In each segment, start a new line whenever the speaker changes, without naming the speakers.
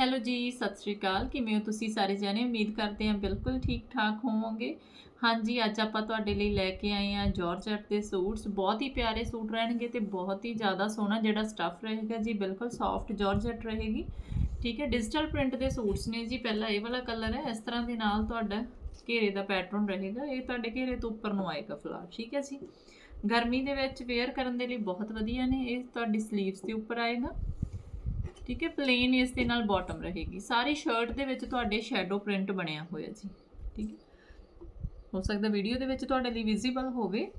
Hello ਜੀ, ਸਤਿ ਸ਼੍ਰੀ ਅਕਾਲ। ਕਿਵੇਂ ਹੋ ਤੁਸੀਂ ਸਾਰੇ ਜਾਣੇ? ਉਮੀਦ ਕਰਦੇ ਹਾਂ ਬਿਲਕੁਲ ਠੀਕ ਠਾਕ ਹੋਵੋਗੇ। ਹਾਂਜੀ, ਅੱਜ ਆਪਾਂ ਤੁਹਾਡੇ ਲਈ ਲੈ ਕੇ ਆਏ ਹਾਂ ਜਾਰਜਟ ਦੇ ਸੂਟਸ। ਬਹੁਤ ਹੀ ਪਿਆਰੇ ਸੂਟ ਰਹਿਣਗੇ ਤੇ ਬਹੁਤ ਹੀ ਜ਼ਿਆਦਾ ਸੋਹਣਾ ਜਿਹੜਾ ਸਟੱਫ ਰਹੇਗਾ ਜੀ, ਬਿਲਕੁਲ ਸੌਫਟ ਜਾਰਜਟ ਰਹੇਗੀ। ਠੀਕ ਹੈ ਡਿਜੀਟਲ ਪ੍ਰਿੰਟ ਦੇ ਸੂਟਸ ਨੇ ਜੀ, ਪਹਿਲਾ ਇਹ ਵਾਲਾ ਕਲਰ ਹੈ, ਇਸ ਤਰ੍ਹਾਂ ਦੇ ਨਾਲ ਤੁਹਾਡਾ ਘੇਰੇ ਦਾ ਪੈਟਰਨ ਰਹੇਗਾ। ਇਹ ਤੁਹਾਡੇ ਘੇਰੇ ਤੋਂ ਉੱਪਰ ਨੂੰ ਆਏਗਾ ਫਲਾਰ, ਠੀਕ ਹੈ ਜੀ। ਗਰਮੀ ਦੇ ਵਿੱਚ ਵੇਅਰ ਕਰਨ ਦੇ ਲਈ ਬਹੁਤ ਵਧੀਆ ਨੇ, ਇਹ ਤੁਹਾਡੀ ਸਲੀਵਸ ਦੇ ਉੱਪਰ ਆਏਗਾ। ਠੀਕ ਹੈ? ਪਲੇਨ ਇਸ ਦੇ ਨਾਲ ਬਾਟਮ ਰਹੇਗੀ। ਸਾਰੀ ਸ਼ਰਟ ਦੇ ਵਿੱਚ ਤੁਹਾਡੇ ਸ਼ੈਡੋ ਪ੍ਰਿੰਟ ਬਣਿਆ ਹੋਇਆ ਜੀ। ਠੀਕ ਹੈ? ਹੋ ਸਕਦਾ ਵੀਡੀਓ ਦੇ ਵਿੱਚ ਤੁਹਾਡੇ ਲਈ ਵਿਜ਼ੀਬਲ ਹੋਵੇ।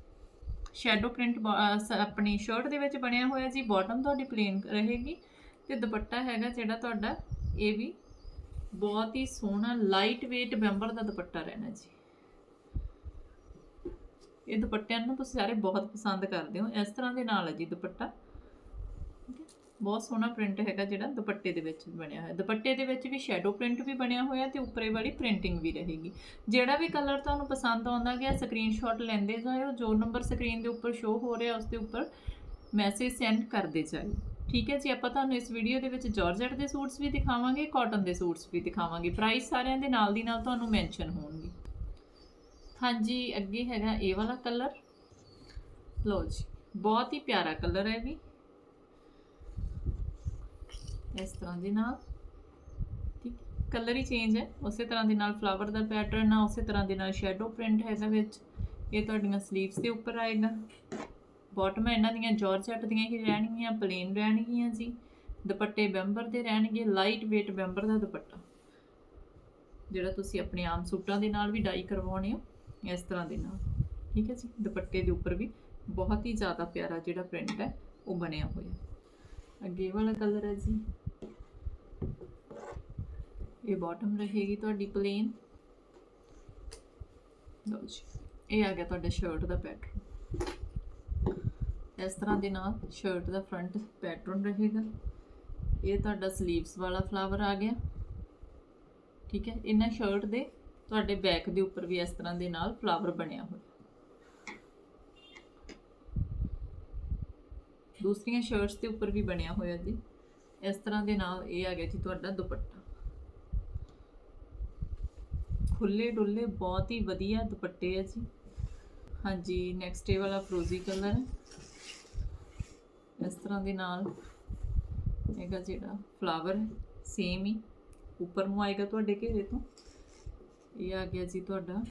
ਸ਼ੈਡੋ ਪ੍ਰਿੰਟ ਆਪਣੀ ਸ਼ਰਟ ਦੇ ਵਿੱਚ ਬਣਿਆ ਹੋਇਆ ਜੀ। ਬਾਟਮ ਤੁਹਾਡੀ ਪਲੇਨ ਰਹੇਗੀ। ਤੇ ਦੁਪੱਟਾ ਹੈਗਾ ਜਿਹੜਾ ਤੁਹਾਡਾ, ਇਹ ਵੀ ਬਹੁਤ ਹੀ ਸੋਹਣਾ ਲਾਈਟ weight ਮੈਂਬਰ ਦਾ ਦੁਪੱਟਾ ਰਹਿਣਾ ਜੀ। ਇਹ ਦੁਪੱਟਿਆਂ ਨੂੰ ਤੁਸੀਂ ਸਾਰੇ ਬਹੁਤ ਪਸੰਦ ਕਰਦੇ ਹੋ। ਇਸ ਤਰ੍ਹਾਂ ਦੇ ਨਾਲ ਹੈ ਜੀ ਦੁਪੱਟਾ। ਬਹੁਤ ਸੋਹਣਾ ਪ੍ਰਿੰਟ ਹੈਗਾ ਜਿਹੜਾ ਦੁਪੱਟੇ ਦੇ ਵਿੱਚ ਬਣਿਆ ਹੋਇਆ। ਦੁਪੱਟੇ ਦੇ ਵਿੱਚ ਵੀ ਸ਼ੈਡੋ ਪ੍ਰਿੰਟ ਵੀ ਬਣਿਆ ਹੋਇਆ ਤੇ ਉੱਪਰੇ ਵਾਲੀ ਪ੍ਰਿੰਟਿੰਗ ਵੀ ਰਹੇਗੀ। ਜਿਹੜਾ ਵੀ ਕਲਰ ਤੁਹਾਨੂੰ ਪਸੰਦ ਆਉਂਦਾ ਗਿਆ ਸਕਰੀਨਸ਼ਾਟ ਲੈਂਦੇ ਜਾਇਓ। ਜੋ ਨੰਬਰ ਸਕਰੀਨ ਦੇ ਉੱਪਰ ਸ਼ੋ ਹੋ ਰਿਹਾ, ਉਸ ਦੇ ਉੱਪਰ ਮੈਸੇਜ ਸੈਂਡ ਕਰਦੇ ਜਾਇਓ। ਠੀਕ ਹੈ ਜੀ, ਆਪਾਂ ਤੁਹਾਨੂੰ ਇਸ ਵੀਡੀਓ ਦੇ ਵਿੱਚ ਜਾਰਜਟ ਦੇ ਸੂਟਸ ਵੀ ਦਿਖਾਵਾਂਗੇ ਕਾਟਨ ਦੇ ਸੂਟਸ ਵੀ ਦਿਖਾਵਾਂਗੇ। ਪ੍ਰਾਈਸ ਸਾਰਿਆਂ ਦੇ ਨਾਲ ਦੀ ਨਾਲ ਤੁਹਾਨੂੰ ਮੈਂਸ਼ਨ ਹੋਣਗੇ। ਹਾਂਜੀ, ਅੱਗੇ ਹੈਗਾ ਇਹ ਵਾਲਾ ਕਲਰ ਲਓ ਜੀ, ਬਹੁਤ ਹੀ ਪਿਆਰਾ ਕਲਰ ਹੈ ਵੀ। ਇਸ ਤਰ੍ਹਾਂ ਦੇ ਨਾਲ। ਠੀਕ ਕਲਰ ਹੀ ਚੇਂਜ ਹੈ। ਉਸੇ ਤਰ੍ਹਾਂ ਦੇ ਨਾਲ ਫਲਾਵਰ ਦਾ ਪੈਟਰਨ ਆ, ਉਸੇ ਤਰ੍ਹਾਂ ਦੇ ਨਾਲ ਸ਼ੈਡੋ ਪ੍ਰਿੰਟ ਹੈ ਇਹਦੇ ਵਿੱਚ। ਇਹ ਤੁਹਾਡੀਆਂ ਸਲੀਵਸ ਦੇ ਉੱਪਰ ਆਏਗਾ। ਬਾਟਮ ਇਹਨਾਂ ਦੀਆਂ ਜਾਰਜਟ ਦੀਆਂ ਹੀ ਰਹਿਣਗੀਆਂ ਪਲੇਨ ਰਹਿਣਗੀਆਂ ਜੀ। ਦੁਪੱਟੇ ਬੈਂਬਰ ਦੇ ਰਹਿਣਗੇ ਲਾਈਟ weight ਬੈਂਬਰ ਦਾ ਦੁਪੱਟਾ। ਜਿਹੜਾ ਤੁਸੀਂ ਆਪਣੇ ਆਮ ਸੂਟਾਂ ਦੇ ਨਾਲ ਵੀ ਡਾਈ ਕਰਵਾਉਣੇ ਹੋ, ਇਸ ਤਰ੍ਹਾਂ ਦੇ ਨਾਲ। ਠੀਕ ਹੈ ਜੀ, ਦੁਪੱਟੇ ਦੇ ਉੱਪਰ ਵੀ ਬਹੁਤ ਹੀ ਜ਼ਿਆਦਾ ਪਿਆਰਾ ਜਿਹੜਾ ਪ੍ਰਿੰਟ ਹੈ, ਉਹ ਬਣਿਆ ਹੋਇਆ। ਅੱਗੇ ਵਾਲਾ ਕਲਰ ਹੈ ਜੀ। ਇਹ ਬਾਟਮ ਰਹੇਗੀ ਤੁਹਾਡੀ ਪਲੇਨ ਲਓ ਜੀ, ਇਹ ਆ ਗਿਆ ਤੁਹਾਡਾ ਸ਼ਰਟ ਦਾ ਪੈਟਰਨ ਇਸ ਤਰ੍ਹਾਂ ਦੇ ਨਾਲ ਸ਼ਰਟ ਦਾ ਫਰੰਟ ਪੈਟਰਨ ਰਹੇਗਾ। ਇਹ ਤੁਹਾਡਾ ਸਲੀਵਸ ਵਾਲਾ ਫਲਾਵਰ ਆ ਗਿਆ। ਠੀਕ ਹੈ, ਇਹਨਾਂ ਸ਼ਰਟ ਦੇ ਤੁਹਾਡੇ ਬੈਕ ਦੇ ਉੱਪਰ ਵੀ ਇਸ ਤਰ੍ਹਾਂ ਦੇ ਨਾਲ ਫਲਾਵਰ ਬਣਿਆ ਹੋਇਆ। ਦੂਸਰੀਆਂ ਸ਼ਰਟਸ ਦੇ ਉੱਪਰ ਵੀ ਬਣਿਆ ਹੋਇਆ ਜੀ। ਇਸ ਤਰ੍ਹਾਂ ਦੇ ਨਾਲ ਇਹ ਆ ਗਿਆ ਜੀ ਤੁਹਾਡਾ ਦੁਪੱਟਾ। ਖੁੱਲੇ ਡੁੱਲੇ ਬਹੁਤ ਹੀ ਵਧੀਆ ਦੁਪੱਟੇ ਆ ਜੀ। ਹਾਂਜੀ ਨੈਕਸਟ ਇਹ ਵਾਲਾ ਫਰੋਜ਼ੀ ਕਲਰ ਹੈ। ਇਸ ਤਰ੍ਹਾਂ ਦੇ ਨਾਲ ਹੈਗਾ ਜਿਹੜਾ ਫਲਾਵਰ ਸੇਮ ਹੀ। ਉੱਪਰ ਨੂੰ ਆਏਗਾ ਤੁਹਾਡੇ ਘੇਰੇ ਤੋਂ। ਇਹ ਆ ਗਿਆ ਜੀ ਤੁਹਾਡਾ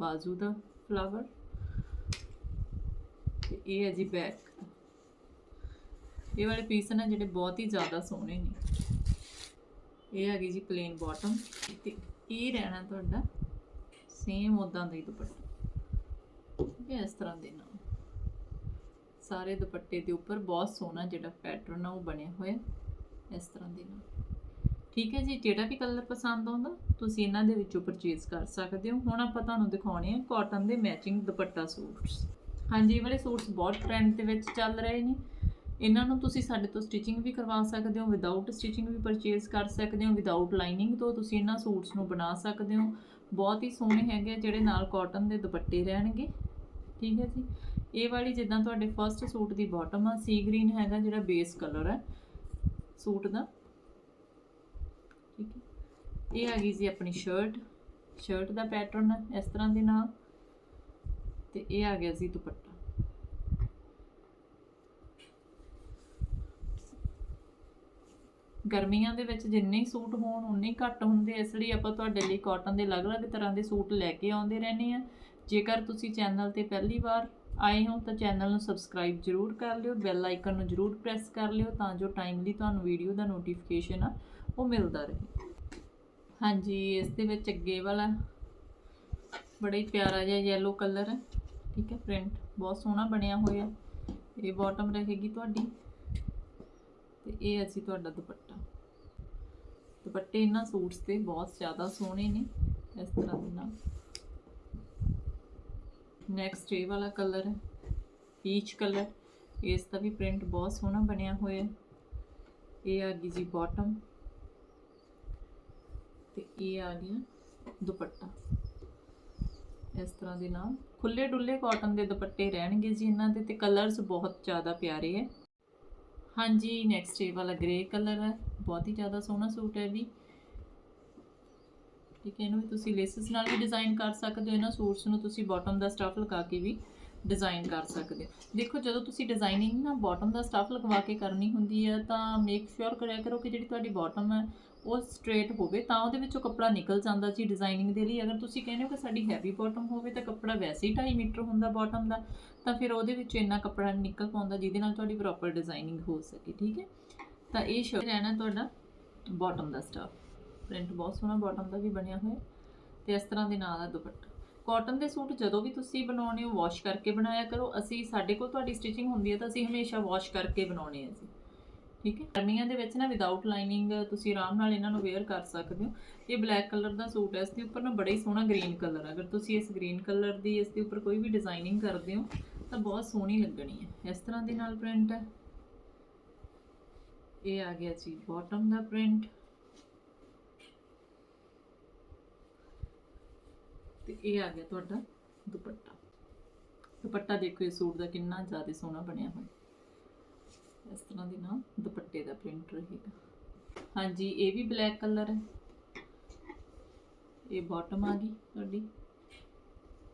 ਬਾਜ਼ੂ ਦਾ ਫਲਾਵਰ ਤੇ ਇਹ ਹੈ ਜੀ ਬੈਕ ਇਹ ਵਾਲੇ ਪੀਸ ਨੇ ਜਿਹੜੇ ਬਹੁਤ ਹੀ ਜ਼ਿਆਦਾ ਸੋਹਣੇ ਨੇ। ਇਹ ਆ ਜੀ ਪਲੇਨ ਬਾਟਮ ਤੇ ਇਹ ਰਹਿਣਾ ਤੁਹਾਡਾ ਸੇਮ ਉਦਾਂ ਦਾ ਹੀ ਦੁਪੱਟਾ ਠੀਕ ਇਸ ਤਰ੍ਹਾਂ ਦੇ ਨਾਲ ਸਾਰੇ ਦੁਪੱਟੇ ਦੇ ਉੱਪਰ ਬਹੁਤ ਸੋਹਣਾ ਜਿਹੜਾ ਪੈਟਰਨ ਆ ਉਹ ਬਣਿਆ ਹੋਇਆ ਇਸ ਤਰ੍ਹਾਂ ਦੇ ਨਾਲ ਠੀਕ ਹੈ ਜੀ ਜਿਹੜਾ ਵੀ ਕਲਰ ਪਸੰਦ ਆਉਂਦਾ ਤੁਸੀਂ ਇਹਨਾਂ ਦੇ ਵਿੱਚੋਂ ਪਰਚੇਸ ਕਰ ਸਕਦੇ ਹੋ ਹੁਣ ਆਪਾਂ ਤੁਹਾਨੂੰ ਦਿਖਾਉਣੇ ਆ ਕਾਟਨ ਦੇ ਮੈਚਿੰਗ ਦੁਪੱਟਾ ਸੂਟਸ ਹਾਂਜੀ ਇਹ ਵਾਲੇ ਸੂਟਸ ਬਹੁਤ ਟ੍ਰੈਂਡ ਦੇ ਵਿੱਚ ਚੱਲ ਰਹੇ ਨੇ ਇਹਨਾਂ ਨੂੰ ਤੁਸੀਂ ਸਾਡੇ ਤੋਂ ਸਟਿਚਿੰਗ ਵੀ ਕਰਵਾ ਸਕਦੇ ਹੋ ਵਿਦਆਊਟ ਸਟਿਚਿੰਗ ਵੀ ਪਰਚੇਸ ਕਰ ਸਕਦੇ ਹੋ ਵਿਦਆਊਟ ਲਾਈਨਿੰਗ ਤੋਂ ਤੁਸੀਂ ਇਹਨਾਂ ਸੂਟਸ ਨੂੰ ਬਣਾ ਸਕਦੇ ਹੋ। ਬਹੁਤ ਹੀ ਸੋਹਣੇ ਹੈਗੇ ਆ, ਜਿਹੜੇ ਨਾਲ ਕਾਟਨ ਦੇ ਦੁਪੱਟੇ ਰਹਿਣਗੇ। ਠੀਕ ਹੈ ਜੀ। ਇਹ ਵਾਲੀ ਜਿੱਦਾਂ ਤੁਹਾਡੇ ਫਰਸਟ ਸੂਟ ਦੀ ਬਾਟਮ ਆ ਸੀ ਗ੍ਰੀਨ ਹੈਗਾ ਜਿਹੜਾ ਬੇਸ ਕਲਰ ਹੈ ਸੂਟ ਦਾ। ਠੀਕ ਹੈ। ਇਹ ਆ ਗਈ ਜੀ ਆਪਣੀ ਸ਼ਰਟ ਸ਼ਰਟ ਦਾ ਪੈਟਰਨ ਇਸ ਤਰ੍ਹਾਂ ਦੇ ਨਾਲ। ਤੇ ਇਹ ਆ ਗਿਆ ਜੀ ਦੁਪੱਟਾ। ਗਰਮੀਆਂ ਦੇ ਵਿੱਚ ਜਿੰਨੇ ਹੀ ਸੂਟ ਹੋਣ ਉਨੇ ਹੀ ਘੱਟ ਹੁੰਦੇ ਇਸ ਲਈ ਆਪਾਂ ਤੁਹਾਡੇ ਲਈ ਕਾਟਨ ਦੇ ਅਲੱਗ-ਅਲੱਗ ਤਰ੍ਹਾਂ ਦੇ ਸੂਟ ਲੈ ਕੇ ਆਉਂਦੇ ਰਹਿੰਦੇ ਆ ਜੇਕਰ ਤੁਸੀਂ ਚੈਨਲ ਤੇ ਪਹਿਲੀ ਵਾਰ ਆਏ ਹੋ ਤਾਂ ਚੈਨਲ ਨੂੰ ਸਬਸਕ੍ਰਾਈਬ ਜ਼ਰੂਰ ਕਰ ਲਿਓ ਬੈਲ ਆਈਕਨ ਨੂੰ ਜ਼ਰੂਰ ਪ੍ਰੈਸ ਕਰ ਲਿਓ ਤਾਂ ਜੋ ਟਾਈਮਲੀ ਤੁਹਾਨੂੰ ਵੀਡੀਓ ਦਾ ਨੋਟੀਫਿਕੇਸ਼ਨ ਆ, ਉਹ ਮਿਲਦਾ ਰਹੇ। ਹਾਂਜੀ, ਇਸ ਦੇ ਵਿੱਚ ਅੱਗੇ ਵਾਲਾ ਬੜਾ ਹੀ ਪਿਆਰਾ ਜਿਹਾ ਯੈਲੋ ਕਲਰ ਹੈ। ਠੀਕ ਹੈ ਪ੍ਰਿੰਟ ਬਹੁਤ ਸੋਹਣਾ ਬਣਿਆ ਹੋਇਆ। ਇਹ ਬਾਟਮ ਰਹੇਗੀ ਤੁਹਾਡੀ ਤੇ ਇਹ ਅਸੀਂ ਤੁਹਾਡਾ ਦੁਪੱਟਾ। ਦੁਪੱਟੇ ਇਹਨਾਂ ਸੂਟਸ ਤੇ ਬਹੁਤ ਜ਼ਿਆਦਾ ਸੋਹਣੇ ਨੇ ਇਸ ਤਰ੍ਹਾਂ ਦੇ ਨਾਲ। ਨੈਕਸਟ ਇਹ ਵਾਲਾ ਕਲਰ ਹੈ ਪੀਚ ਕਲਰ ਇਸ ਦਾ ਵੀ ਪ੍ਰਿੰਟ ਬਹੁਤ ਸੋਹਣਾ ਬਣਿਆ ਹੋਇਆ ਹੈ। ਇਹ ਆ ਗਈ ਜੀ ਬਾਟਮ ਤੇ ਇਹ ਆ ਗਿਆ ਦੁਪੱਟਾ। ਇਸ ਤਰ੍ਹਾਂ ਦੇ ਨਾਲ। ਖੁੱਲੇ ਡੁੱਲੇ ਕਾਟਨ ਦੇ ਦੁਪੱਟੇ ਰਹਿਣਗੇ ਜੀ ਇਹਨਾਂ ਦੇ ਤੇ ਕਲਰਸ ਬਹੁਤ ਜ਼ਿਆਦਾ ਪਿਆਰੇ ਹੈ। ਹਾਂਜੀ ਨੈਕਸਟ ਇਹ ਵਾਲਾ ਗ੍ਰੇ ਕਲਰ ਹੈ। ਬਹੁਤ ਹੀ ਜ਼ਿਆਦਾ ਸੋਹਣਾ ਸੂਟ ਹੈ ਵੀ। ਠੀਕ ਹੈ, ਇਹਨੂੰ ਵੀ ਤੁਸੀਂ ਲੇਸਿਸ ਨਾਲ ਵੀ ਡਿਜ਼ਾਈਨ ਕਰ ਸਕਦੇ ਹੋ। ਇਹਨਾਂ ਸੂਟਸ ਨੂੰ ਤੁਸੀਂ ਬਾਟਮ ਦਾ ਸਟਫ ਲਗਾ ਕੇ ਵੀ ਡਿਜ਼ਾਈਨ ਕਰ ਸਕਦੇ ਹੋ। ਦੇਖੋ, ਜਦੋਂ ਤੁਸੀਂ ਡਿਜ਼ਾਈਨਿੰਗ ਨਾ ਬਾਟਮ ਦਾ ਸਟਫ ਲਗਵਾ ਕੇ ਕਰਨੀ ਹੁੰਦੀ ਹੈ, ਤਾਂ ਮੇਕ ਸ਼ੋਰ ਕਰਿਆ ਕਰੋ ਕਿ ਜਿਹੜੀ ਤੁਹਾਡੀ ਬਾਟਮ ਹੈ ਉਹ ਸਟ੍ਰੇਟ ਹੋਵੇ, ਤਾਂ ਉਹਦੇ ਵਿੱਚੋਂ ਕੱਪੜਾ ਨਿਕਲ ਜਾਂਦਾ ਜੀ ਡਿਜ਼ਾਈਨਿੰਗ ਦੇ ਲਈ। ਅਗਰ ਤੁਸੀਂ ਕਹਿੰਦੇ ਹੋ ਕਿ ਸਾਡੀ ਹੈਵੀ ਬਾਟਮ ਹੋਵੇ, ਤਾਂ ਕੱਪੜਾ ਵੈਸੇ ਹੀ 2.5 ਮੀਟਰ ਹੁੰਦਾ ਬਾਟਮ ਦਾ, ਤਾਂ ਫਿਰ ਉਹਦੇ ਵਿੱਚ ਇੰਨਾ ਕੱਪੜਾ ਨਹੀਂ ਨਿਕਲ ਪਾਉਂਦਾ ਜਿਹਦੇ ਨਾਲ ਤੁਹਾਡੀ ਪ੍ਰੋਪਰ ਡਿਜ਼ਾਈਨਿੰਗ ਹੋ ਸਕੇ, ਠੀਕ ਹੈ? ਤਾਂ ਇਹ ਸ਼ਰਟ ਰਹਿਣਾ ਤੁਹਾਡਾ ਬਾਟਮ ਦਾ ਸਟਫ ਪ੍ਰਿੰਟ ਬਹੁਤ ਸੋਹਣਾ ਬਾਟਮ ਦਾ ਵੀ ਬਣਿਆ ਹੋਇਆ। ਤੇ ਇਸ ਤਰ੍ਹਾਂ ਦੇ ਨਾਲ ਦਾ ਦੁਪੱਟਾ। ਕਾਟਨ ਦੇ ਸੂਟ ਜਦੋਂ ਵੀ ਤੁਸੀਂ ਬਣਾਉਣੇ ਹੋ ਵਾਸ਼ ਕਰਕੇ ਬਣਾਇਆ ਕਰੋ। ਅਸੀਂ ਸਾਡੇ ਕੋਲ ਤੁਹਾਡੀ ਸਟਿਚਿੰਗ ਹੁੰਦੀ ਹੈ ਤਾਂ ਅਸੀਂ ਹਮੇਸ਼ਾ ਵਾਸ਼ ਕਰਕੇ ਬਣਾਉਣੇ ਆ ਜੀ। ਠੀਕ ਹੈ? ਗਰਮੀਆਂ ਦੇ ਵਿੱਚ ਨਾ ਵਿਦਆਊਟ ਲਾਈਨਿੰਗ ਤੁਸੀਂ ਆਰਾਮ ਨਾਲ ਇਹਨਾਂ ਨੂੰ ਵੇਅਰ ਕਰ ਸਕਦੇ ਹੋ। ਇਹ ਬਲੈਕ ਕਲਰ ਦਾ ਸੂਟ ਹੈ, ਇਸ ਦੇ ਉੱਪਰ ਨਾ ਬੜਾ ਹੀ ਸੋਹਣਾ ਗ੍ਰੀਨ ਕਲਰ ਹੈ। ਅਗਰ ਤੁਸੀਂ ਇਸ ਗ੍ਰੀਨ ਕਲਰ ਦੀ ਇਸ ਦੇ ਉੱਪਰ ਕੋਈ ਵੀ ਡਿਜ਼ਾਈਨਿੰਗ ਕਰਦੇ ਹੋ, ਤਾਂ ਬਹੁਤ ਸੋਹਣੀ ਲੱਗਣੀ ਹੈ। ਇਸ ਤਰ੍ਹਾਂ ਦੇ ਨਾਲ ਪ੍ਰਿੰਟ ਹੈ। ਇਹ ਆ ਗਿਆ ਜੀ ਬਾਟਮ ਦਾ ਪ੍ਰਿੰਟ ਤੇ ਇਹ ਆ ਗਿਆ ਤੁਹਾਡਾ ਦੁਪੱਟਾ। ਦੁਪੱਟਾ ਦੇਖੋ, ਇਹ ਸੂਟ ਦਾ ਕਿੰਨਾ ਜ਼ਿਆਦਾ ਸੋਹਣਾ ਬਣਿਆ ਹੋਇਆ। ਇਸ ਤਰ੍ਹਾਂ ਦੇ ਨਾਲ ਦੁਪੱਟੇ ਦਾ ਪ੍ਰਿੰਟ ਰਹੇਗਾ। ਹਾਂਜੀ, ਇਹ ਵੀ ਬਲੈਕ ਕਲਰ ਹੈ। ਇਹ ਬਾਟਮ ਆ ਗਈ ਤੁਹਾਡੀ।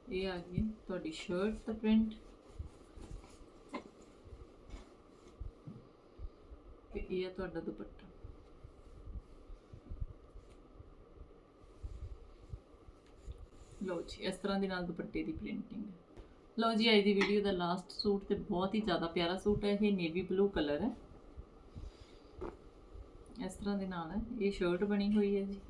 ਇਹ ਆ ਗਈ ਤੁਹਾਡੀ ਸ਼ਰਟ ਦਾ ਪ੍ਰਿੰਟ ਤੇ ਇਹ ਹੈ ਤੁਹਾਡਾ ਦੁਪੱਟਾ। ਲੋ ਜੀ, ਇਸ ਤਰ੍ਹਾਂ ਦੇ ਨਾਲ ਦੁਪੱਟੇ ਦੀ ਪ੍ਰਿੰਟਿੰਗ ਹੈ। ਲਓ ਜੀ, ਅੱਜ ਦੀ ਵੀਡੀਓ ਦਾ ਲਾਸਟ ਸੂਟ ਤੇ ਬਹੁਤ ਹੀ ਜ਼ਿਆਦਾ ਪਿਆਰਾ ਸੂਟ ਹੈ। ਇਹ ਨੇਵੀ ਬਲੂ ਕਲਰ ਹੈ। ਇਸ ਤਰ੍ਹਾਂ ਦੇ ਨਾਲ ਹੈ। ਇਹ ਸ਼ਰਟ ਬਣੀ ਹੋਈ ਹੈ ਜੀ।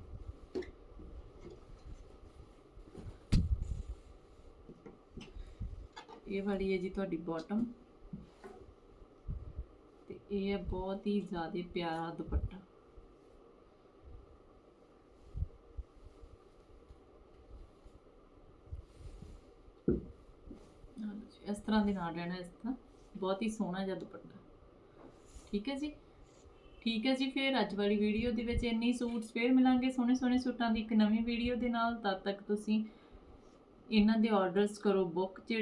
ਇਹ ਵਾਲੀ ਹੈ ਜੀ ਤੁਹਾਡੀ ਬਾਟਮ ਤੇ ਇਹ ਹੈ ਬਹੁਤ ਹੀ ਜ਼ਿਆਦਾ ਪਿਆਰਾ ਦੁਪੱਟਾ ਹਾਂਜੀ, ਇਸ ਤਰ੍ਹਾਂ ਦੇ ਨਾਲ ਰਹਿਣਾ ਇਸ ਤਰ੍ਹਾਂ। ਬਹੁਤ ਹੀ ਸੋਹਣਾ ਜਿਹਾ ਦੁਪੱਟਾ। ਠੀਕ ਹੈ ਜੀ? ਠੀਕ ਹੈ ਜੀ, ਫਿਰ ਅੱਜ ਵਾਲੀ ਵੀਡੀਓ ਦੇ ਵਿੱਚ ਇੰਨੀ ਸੂਟਸ, ਫੇਰ ਮਿਲਾਂਗੇ ਸੋਹਣੇ ਸੋਹਣੇ ਸੂਟਾਂ ਦੀ ਇੱਕ ਨਵੀਂ ਵੀਡੀਓ ਦੇ ਨਾਲ। ਤਦ ਤੱਕ ਤੁਸੀਂ ਇਹਨਾਂ ਦੇ ਆਰਡਰਸ ਕਰੋ ਬੁੱਕ ਜਿਹੜੇ